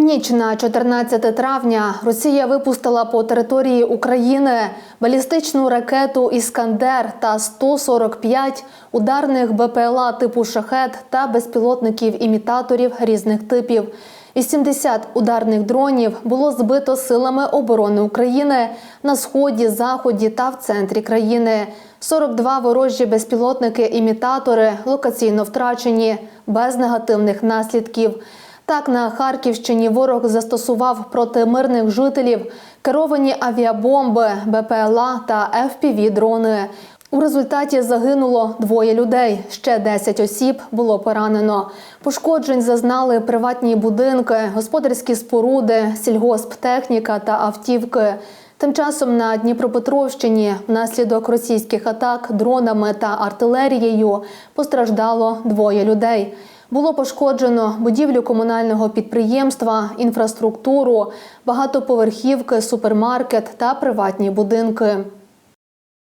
Ніч на 14 травня Росія випустила по території України балістичну ракету Іскандер та 145 ударних БПЛА типу шахет та безпілотників-імітаторів різних типів. 80 ударних дронів було збито силами оборони України на сході, заході та в центрі країни. 42 ворожі безпілотники-імітатори локаційно втрачені без негативних наслідків. Так, на Харківщині ворог застосував проти мирних жителів керовані авіабомби, БПЛА та fpv дрони. У результаті загинуло двоє людей. Ще 10 осіб було поранено. Пошкоджень зазнали приватні будинки, господарські споруди, сільгосптехніка та автівки. Тим часом на Дніпропетровщині внаслідок російських атак дронами та артилерією постраждало двоє людей. Було пошкоджено будівлю комунального підприємства, інфраструктуру, багатоповерхівки, супермаркет та приватні будинки.